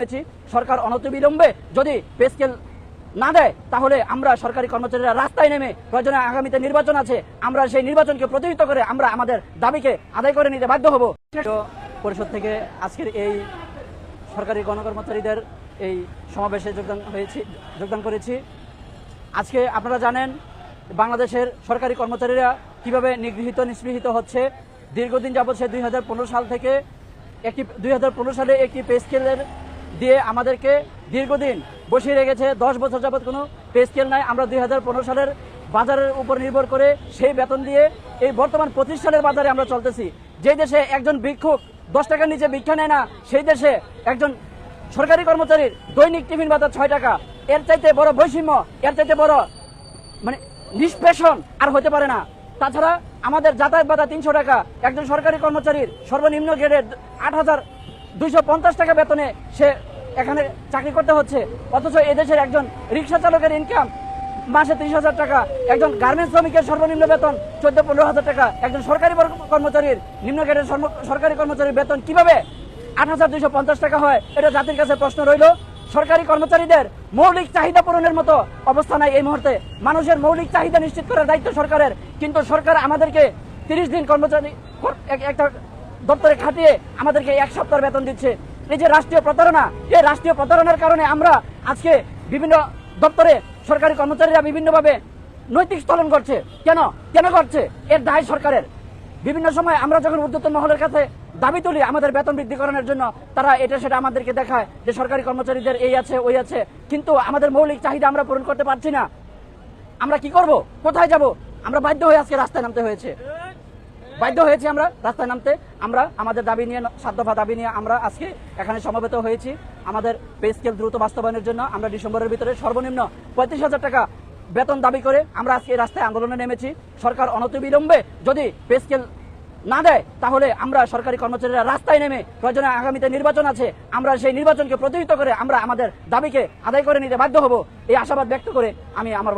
পেয়েছি। সরকার অনতিবিলম্বে যদি পে স্কেল না দেয়, তাহলে আমরা সরকারি কর্মচারীরা রাস্তায় নেমে প্রয়োজনে আগামীতে নির্বাচন আছে। আমরা সেই নির্বাচনকে প্রতিহিত করে আমরা আমাদের দাবিকে আদায় করে নিতে বাধ্য হব। পরিষদ থেকে আজকের এই সরকারি গণকর্মচারীদের এই সমাবেশে যোগদান হয়েছি, যোগদান করেছি। আজকে আপনারা জানেন, বাংলাদেশের সরকারি কর্মচারীরা কীভাবে নিগৃহীত নিষ্পৃহিত হচ্ছে। দীর্ঘদিন যাবৎ সে দুই হাজার পনেরো সাল থেকে একটি, দুই হাজার পনেরো সালে একটি পে স্কেলের দিয়ে আমাদেরকে দীর্ঘদিন বসিয়ে রেখেছে। দশ বছর যাবৎ কোনো পে স্কেল নাই। আমরা দু হাজার পনেরো সালের বাজারের উপর নির্ভর করে সেই বেতন দিয়ে এই বর্তমান পঁচিশ সালের বাজারে আমরা চলতেছি। যে দেশে একজন ভিক্ষুক দশ টাকার নিচে ভিক্ষা নেয় না, সেই দেশে একজন সরকারি কর্মচারীর দৈনিক টিফিন ভাতা ছয় টাকা। এর চাইতে বড় বৈষম্য, এর চাইতে বড় মানে নিষ্পেষণ আর হতে পারে না। তাছাড়া আমাদের যাতায়াত ভাতা তিনশো টাকা। একজন সরকারি কর্মচারীর সর্বনিম্ন গ্রেডের আট হাজার দুইশো পঞ্চাশ টাকা বেতনে সে এখানে চাকরি করতে হচ্ছে। অথচ এদেশের একজন রিক্সা চালকের ইনকাম মাসে ত্রিশ হাজার টাকা, একজন গার্মেন্টস শ্রমিকের সর্বনিম্ন বেতন চোদ্দ পনেরো হাজার টাকা, একজন সরকারি কর্মচারীর নিম্ন গ্রেডের সরকারি কর্মচারীর বেতন কীভাবে আট হাজার দুইশো পঞ্চাশ টাকা হয়? এটা জাতির কাছে প্রশ্ন রইল। সরকারি কর্মচারীদের মৌলিক চাহিদা পূরণের মতো অবস্থা নাই এই মুহূর্তে। মানুষের মৌলিক চাহিদা নিশ্চিত করার দায়িত্ব সরকারের। কিন্তু সরকার আমাদেরকে তিরিশ দিন কর্মচারী এক- একটা দপ্তরে খাটিয়ে আমাদেরকে এক সপ্তাহ বেতন দিচ্ছে। এই যে রাষ্ট্রীয় প্রতারণা, এই রাষ্ট্রীয় প্রতারণার কারণে আমরা আজকে বিভিন্ন দপ্তরে সরকারি কর্মচারীরা বিভিন্নভাবে নৈতিক স্থলন করছে। কেন? কেন করছে? এর দায় সরকারের। বিভিন্ন সময় আমরা যখন উদ্যোতন মহলের কাছে দাবি তুলি আমাদের বেতন বৃদ্ধিকরণের জন্য, তারা এটা সেটা আমাদেরকে দেখায় যে সরকারি কর্মচারীদের এই আছে, ওই আছে। কিন্তু আমাদের মৌলিক চাহিদা আমরা পূরণ করতে পারছি না। আমরা কি করব? কোথায় যাব? আমরা বাধ্য হয়ে আজকে রাস্তায় নামতে হয়েছে। বাধ্য হয়েছি আমরা রাস্তায় নামতে। আমরা আমাদের দাবি নিয়ে সাত দফা দাবি নিয়ে আমরা আজকে এখানে সমবেত হয়েছি। আমাদের পে স্কেল দ্রুত বাস্তবায়নের জন্য আমরা ডিসেম্বরের ভিতরে সর্বনিম্ন পঁয়ত্রিশ হাজার টাকা বেতন দাবি করে আমরা আজকে রাস্তায় আন্দোলনে নেমেছি। সরকার অনতিবিলম্বে যদি পে স্কেল না দেয়, তাহলে আমরা সরকারি কর্মচারীরা রাস্তায় নেমে প্রয়োজনে আগামীতে নির্বাচন আছে। আমরা সেই নির্বাচনকে প্রতিহিত করে আমরা আমাদের দাবিকে আদায় করে নিতে বাধ্য হব। এই আশাবাদ ব্যক্ত করে আমি আমার